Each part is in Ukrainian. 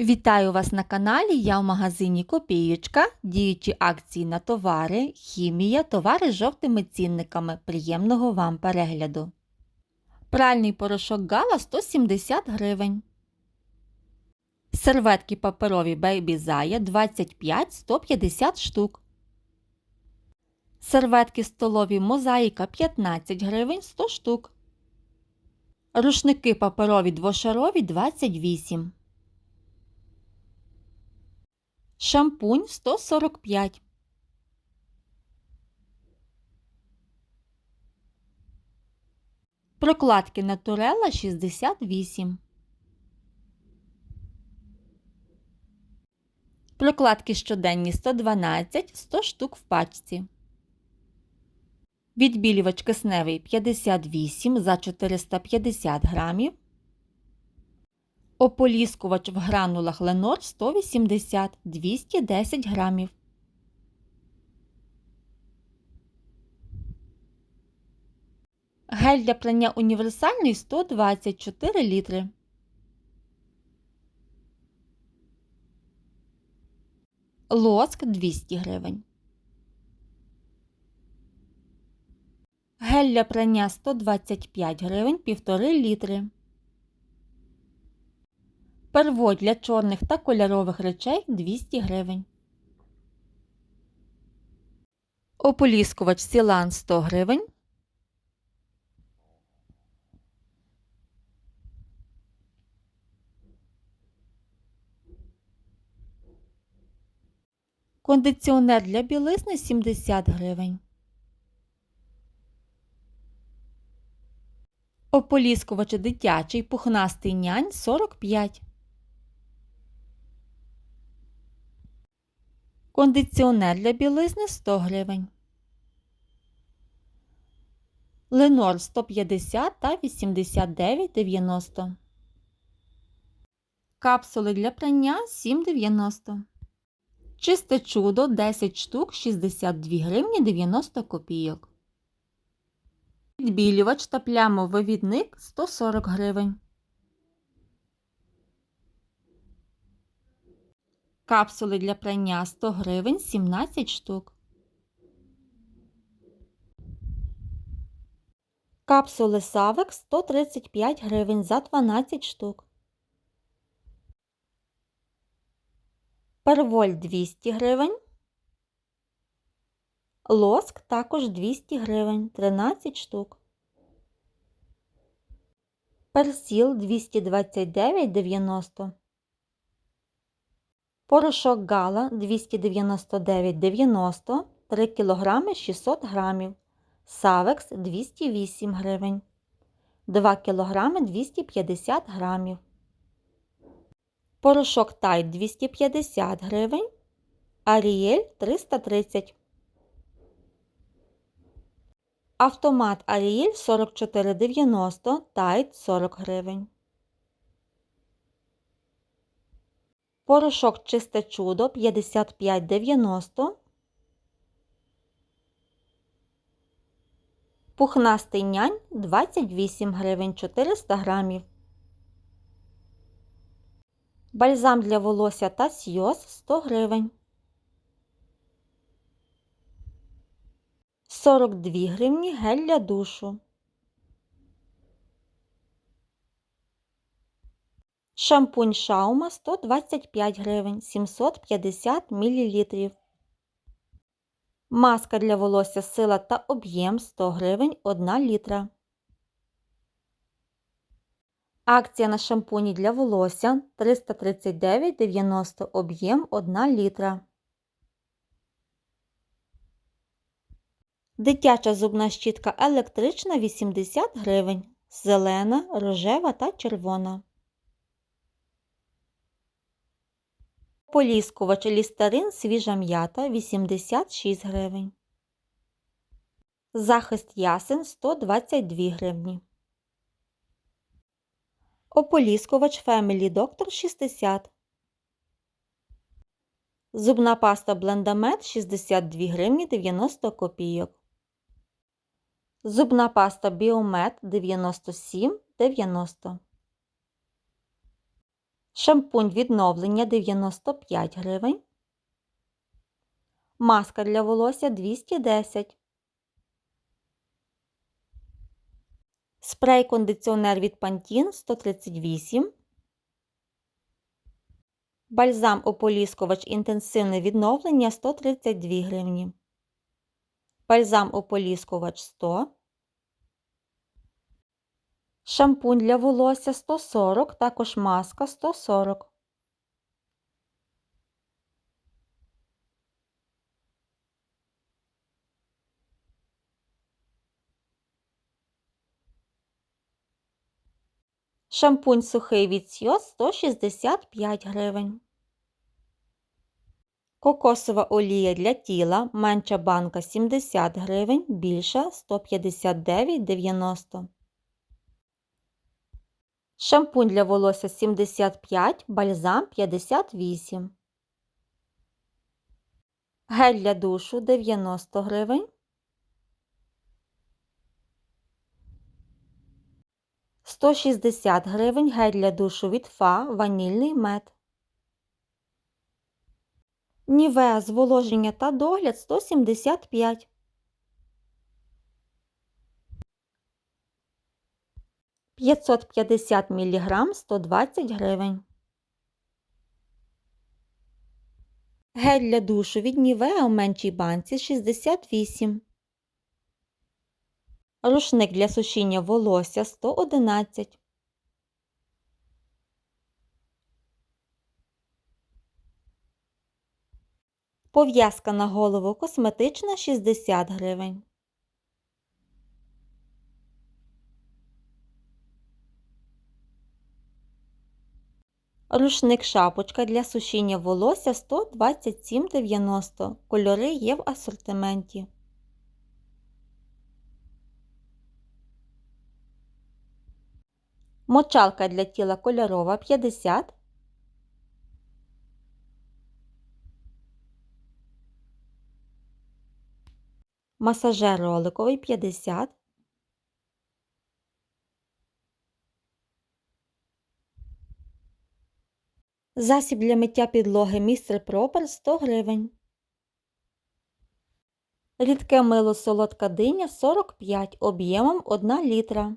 Вітаю вас на каналі. Я в магазині Копієчка. Діючі акції на товари, хімія, товари з жовтими цінниками. Приємного вам перегляду. Пральний порошок Гала 170 гривень. Серветки паперові Baby Zaya 25 150 штук. Серветки столові Мозаїка 15 гривень 100 штук. Рушники паперові двошарові 28. Шампунь 145. Прокладки Натурелла 68. Прокладки щоденні 112 100 штук в пачці. Відбілювач кисневий 58 за 450 грамів. Ополіскувач в гранулах Ленор 180 210 грамів. Гель для прання універсальний 124 літри. Лоск 200 гривень. Гель для прання 125 гривень 1,5 літри. Первой для чорних та кольорових речей 200 гривень. Ополіскувач Сілан 100 гривень. Кондиціонер для білизни 70 гривень. Ополіскувач дитячий пухнастий нянь 45 Кондиціонер для білизни 100 гривень. Ленор 150 та 89,90. Капсули для прання 7,90. Чисте чудо 10 штук 62 гривні 90 копійок. Відбілювач та плямовий відник 140 гривень. Капсули для прання 100 гривень 17 штук. Капсули Савек 135 гривень за 12 штук. Перволь 200 гривень. Лоск також 200 гривень 13 штук. Персіл 229,90 Порошок Гала 299,90 3 кг 600 г. Савекс 208 гривень. 2 кг 250 г. Порошок Тайт 250 гривень. Аріель 330 Автомат Аріель 44,90 Тайт 40 гривень. Порошок Чисте чудо 55,90. Пухнастий нянь 28 гривень 400 грамів. Бальзам для волосся та сйоз 100 гривень. 42 гривні гель для душу. Шампунь Шаума 125 гривень 750 мл. Маска для волосся сила та об'єм 100 гривень 1 літра. Акція на шампуні для волосся 339,90 об'єм 1 літра. Дитяча зубна щітка електрична 80 гривень. Зелена, рожева та червона. Поліскувач лістерин свіжа м'ята 86 гривень. Захист ясен 122 гривні. Ополіскувач Family Doctor 60. Зубна паста Блендамет 62 гривні 90 копійок. Зубна паста Біомет 97,90. Шампунь відновлення 95 гривень. Маска для волосся 210. Спрей кондиціонер від Pantene 138. Бальзам ополіскувач інтенсивне відновлення 132 гривні. Бальзам ополіскувач 100. Шампунь для волосся 140, також маска 140. Шампунь сухий від Сьоз 165 гривень. Кокосова олія для тіла менша банка 70 гривень, більша 159,90. Шампунь для волосся 75, бальзам 58. Гель для душу 90 гривень. 160 гривень гель для душу від Фа ванільний мед. Нівеа зволоження та догляд 175. П'ятсот п'ятдесят міліграм 120 гривень. Гель для душу від Нівеа в меншій банці 68. Рушник для сушіння волосся 111. Пов'язка на голову косметична 60 гривень. Рушник шапочка для сушіння волосся 127,90. Кольори є в асортименті. Мочалка для тіла кольорова 50. Масажер роликовий 50. Засіб для миття підлоги містер Пропер 100 гривень. Рідке мило солодка диня 45 об'ємом 1 літра.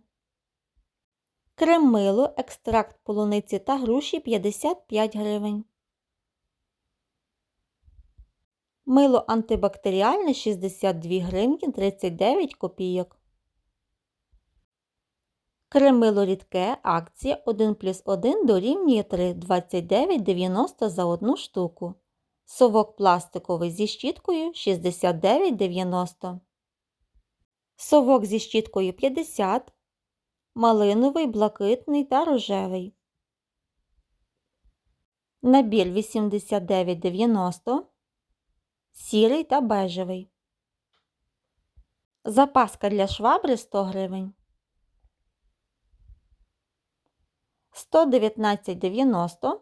Крем мило, екстракт полуниці та груші 55 гривень. Мило антибактеріальне 62 гривні 39 копійок. Кремило рідке акція 1 плюс 1 дорівнює 3 29,90 за одну штуку. Совок пластиковий зі щіткою 69,90. Совок зі щіткою 50. Малиновий, блакитний та рожевий. Набір 89,90. Сірий та бежевий. Запаска для швабри 100 гривень. 119,90.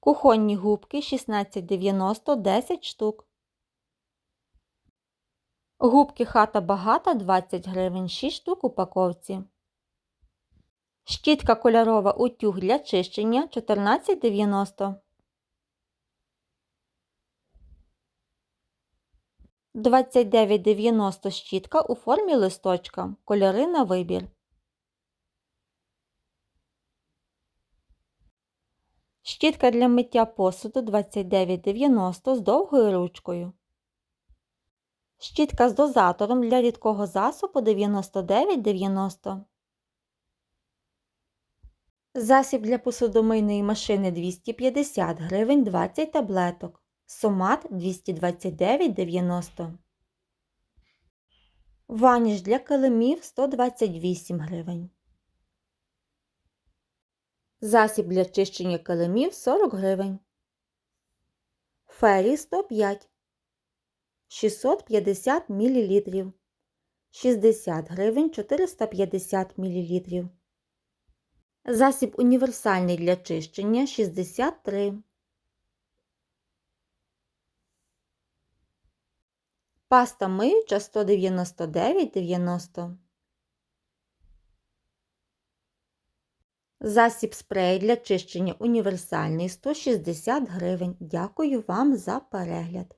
Кухонні губки 16,90 10 штук. Губки хата багата 20 гривень 6 штук упаковці. Щітка кольорова утюг для чищення 14,90. 29,90 щітка у формі листочка. Кольори на вибір. Щітка для миття посуду 29,90 з довгою ручкою. Щітка з дозатором для рідкого засобу 99,90. Засіб для посудомийної машини 250 гривень 20 таблеток. Сомат 229,90. Ваніш для килимів 128 гривень. Засіб для чищення килимів 40 гривень. Фері 105 650 мл. 60 гривень 450 мл. Засіб універсальний для чищення 63. Паста миюча 199,90. Засіб спрей для чищення універсальний 160 гривень. Дякую вам за перегляд.